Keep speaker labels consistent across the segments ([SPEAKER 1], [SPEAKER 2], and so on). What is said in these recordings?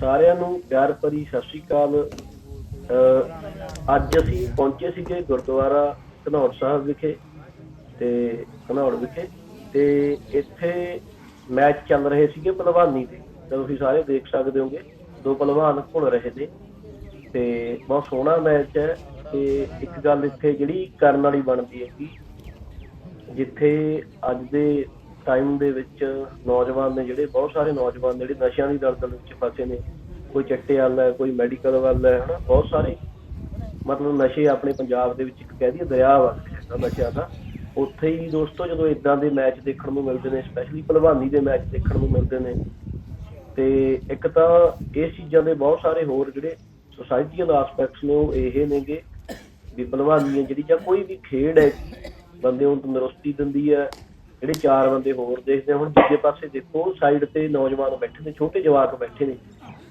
[SPEAKER 1] ਸਾਰਿਆਂ ਨੂੰ ਪਿਆਰ ਭਰੀ ਸਤਿ ਸ਼੍ਰੀ ਅਕਾਲ। ਅੱਜ ਅਸੀਂ ਪਹੁੰਚੇ ਸੀਗੇ ਗੁਰਦੁਆਰਾ ਘਨੌੜ ਸਾਹਿਬ ਵਿਖੇ ਤੇ ਘਨੌੜ ਵਿਖੇ ਤੇ ਇੱਥੇ ਮੈਚ ਚੱਲ ਰਹੇ ਸੀਗੇ ਪਹਿਲਵਾਨੀ ਦੇ। ਤਾਂ ਤੁਸੀਂ ਸਾਰੇ ਦੇਖ ਸਕਦੇ ਹੋਗੇ, ਦੋ ਪਹਿਲਵਾਨ ਘੁਲ ਰਹੇ ਨੇ ਤੇ ਬਹੁਤ ਸੋਹਣਾ ਮੈਚ ਹੈ ਤੇ ਇੱਕ ਗੱਲ ਇੱਥੇ ਜਿਹੜੀ ਕਰਨ ਵਾਲੀ ਬਣਦੀ ਹੈ ਕਿ ਜਿੱਥੇ ਅੱਜ ਦੇ ਟਾਈਮ ਦੇ ਵਿੱਚ ਨੌਜਵਾਨ ਨੇ ਜਿਹੜੇ ਬਹੁਤ ਸਾਰੇ ਨੌਜਵਾਨ ਜਿਹੜੇ ਨਸ਼ਿਆਂ ਦੀ ਦਲਦਲ ਵਿੱਚ ਫਸੇ ਨੇ, ਕੋਈ ਚੱਟੇ ਵਾਲਾ ਹੈ, ਕੋਈ ਮੈਡੀਕਲ ਵਾਲਾ ਹੈ, ਹਨਾ, ਬਹੁਤ ਸਾਰੇ ਮਤਲਬ ਨਸ਼ੇ ਆਪਣੇ ਪੰਜਾਬ ਦੇ ਵਿੱਚ ਇੱਕ ਕਹਿ ਦਈਏ ਦਰਿਆ ਵਗ ਨਸ਼ਿਆਂ ਦਾ। ਉੱਥੇ ਹੀ ਦੋਸਤੋ ਜਦੋਂ ਇਦਾਂ ਦੇ ਮੈਚ ਦੇਖਣ ਨੂੰ ਮਿਲਦੇ ਨੇ ਸਪੈਸ਼ਲੀ ਭਲਵਾਨੀ ਦੇ ਮੈਚ ਦੇਖਣ ਨੂੰ ਮਿਲਦੇ ਨੇ, ਤੇ ਇੱਕ ਤਾਂ ਇਹ ਚੀਜ਼ਾਂ ਦੇ ਬਹੁਤ ਸਾਰੇ ਹੋਰ ਜਿਹੜੇ ਸੋਸਾਇਟੀਅਲ ਆਸਪੈਕਟਸ ਨੇ ਉਹ ਇਹ ਨੇਗੇ ਵੀ ਭਲਵਾਨੀ ਜਿਹੜੀ ਜਾਂ ਕੋਈ ਵੀ ਖੇਡ ਹੈ, ਬੰਦੇ ਨੂੰ ਤੰਦਰੁਸਤੀ ਦਿੰਦੀ ਹੈ ਜਿਹੜੇ ਚਾਰ ਬੰਦੇ ਹੋਰ ਦੇਖਦੇ ਆ, ਹੁਣ ਦੂਜੇ ਪਾਸੇ ਦੇਖੋ ਸਾਈਡ ਤੇ ਨੌਜਵਾਨ ਬੈਠੇ ਨੇ ਛੋਟੇ ਜਵਾਕ ਬੈਠੇ ਨੇ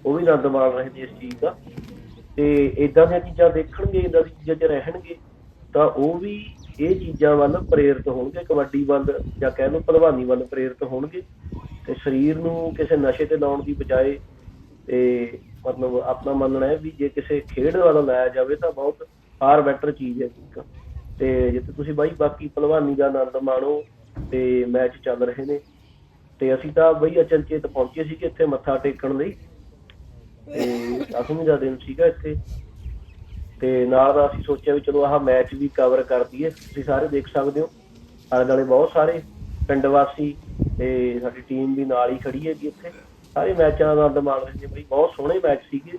[SPEAKER 1] ਉਹ ਵੀ ਆਨੰਦ ਮਾਣ ਰਹੇ ਨੇ ਇਸ ਚੀਜ਼ ਦਾ। ਤੇ ਇਦਾਂ ਦੀਆਂ ਚੀਜ਼ਾਂ ਦੇਖਣਗੇ ਇਦਾਂ ਦੀਆਂ ਚੀਜ਼ਾਂ 'ਚ ਰਹਿਣਗੇ ਤਾਂ ਉਹ ਵੀ ਇਹ ਚੀਜ਼ਾਂ ਵੱਲ ਪ੍ਰੇਰਿਤ ਹੋਣਗੇ ਕਬੱਡੀ ਵੱਲ ਜਾਂ ਕਹਿ ਲਓ ਭਲਵਾਨੀ ਵੱਲ ਪ੍ਰੇਰਿਤ ਹੋਣਗੇ। ਤੇ ਸਰੀਰ ਨੂੰ ਕਿਸੇ ਨਸ਼ੇ ਤੇ ਲਾਉਣ ਦੀ ਬਜਾਏ ਤੇ ਮਤਲਬ ਆਪਣਾ ਮੰਨਣਾ ਹੈ ਵੀ ਜੇ ਕਿਸੇ ਖੇਡ ਵੱਲ ਲਾਇਆ ਜਾਵੇ ਤਾਂ ਬਹੁਤ ਫਾਰ ਬੈਟਰ ਚੀਜ਼ ਹੈ ਤੇ ਜਿੱਥੇ ਤੁਸੀਂ ਬਾਈ ਬਾਕੀ ਭਲਵਾਨੀ ਦਾ ਆਨੰਦ ਮਾਣੋ ਤੇ ਮੈਚ ਚੱਲ ਰਹੇ ਨੇ। ਤੇ ਅਸੀਂ ਤਾਂ ਬਈ ਅਚਨਚੇਤ ਪਹੁੰਚੇ ਸੀਗੇ ਇੱਥੇ ਮੱਥਾ ਟੇਕਣ ਲਈ। ਤੇ ਦਸਵੀਂ ਦਾ ਦਿਨ ਸੀਗਾ ਇੱਥੇ। ਤੇ ਨਾਲ ਦਾ ਅਸੀਂ ਸੋਚਿਆ ਵੀ ਚਲੋ ਆਹ ਮੈਚ ਵੀ ਕਵਰ ਕਰ ਦਈਏ। ਤੁਸੀਂ ਸਾਰੇ ਦੇਖ ਸਕਦੇ ਹੋ। ਆਲੇ ਦੁਆਲੇ ਬਹੁਤ ਸਾਰੇ ਪਿੰਡ ਵਾਸੀ ਤੇ ਸਾਡੀ ਟੀਮ ਵੀ ਨਾਲ ਹੀ ਖੜੀ ਹੈ ਜੀ ਇੱਥੇ। ਸਾਰੇ ਮੈਚਾਂ ਦਾ ਆਨੰਦ ਮਾਣ ਰਹੇ ਨੇ ਬਈ। ਬਹੁਤ ਸੋਹਣੇ ਮੈਚ ਸੀਗੇ।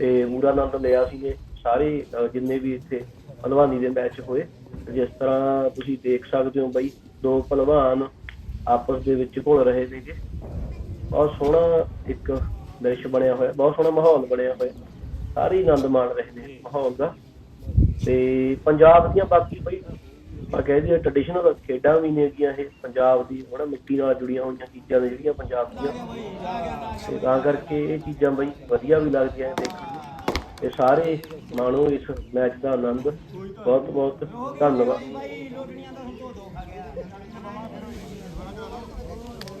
[SPEAKER 1] ਤੇ ਪੂਰਾ ਆਨੰਦ ਲਿਆ ਸੀਗੇ ਸਾਰੇ ਜਿੰਨੇ ਵੀ ਇੱਥੇ ਭਲਵਾਨੀ ਦੇ ਮੈਚ ਹੋਏ। ਜਿਸ ਤਰ੍ਹਾਂ ਤੁਸੀਂ ਦੇਖ ਸਕਦੇ ਹੋ ਬਈ ਦੋ ਭਲਵਾਨ ਆਪਸ ਦੇ ਵਿੱਚ ਘੁਲ ਰਹੇ ਸੀਗੇ। ਬਹੁਤ ਸੋਹਣਾ ਇੱਕ ਦ੍ਰਿਸ਼ ਬਣਿਆ ਹੋਇਆ, ਬਹੁਤ ਸੋਹਣਾ ਮਾਹੌਲ ਬਣਿਆ ਹੋਇਆ। ਸਾਰੇ ਆਨੰਦ ਮਾਣ ਰਹੇ ਨੇ ਮਾਹੌਲ ਦਾ। ਤੇ ਪੰਜਾਬ ਦੀਆਂ ਬਾਕੀ ਬਈ, ਆਪਾਂ ਕਹਿ ਦਈਏ ਟ੍ਰੈਡੀਸ਼ਨਲ ਖੇਡਾਂ ਵੀ ਨੇ ਗੀਆਂ ਇਹ। ਪੰਜਾਬ ਦੀ ਹਨਾ ਮਿੱਟੀ ਨਾਲ ਜੁੜੀਆਂ ਹੋਈਆਂ ਚੀਜ਼ਾਂ ਨੇ ਜਿਹੜੀਆਂ ਪੰਜਾਬ ਦੀਆਂ। ਤੇ ਤਾਂ ਕਰਕੇ ਇਹ ਚੀਜ਼ਾਂ ਬਈ ਵਧੀਆ ਵੀ ਲੱਗਦੀਆਂ ਦੇਖਣ ਨੂੰ। ਤੇ ਸਾਰੇ ਮਾਣੋ ਇਸ ਮੈਚ ਦਾ ਆਨੰਦ। ਬਹੁਤ ਬਹੁਤ ਧੰਨਵਾਦ। সময় বেরোই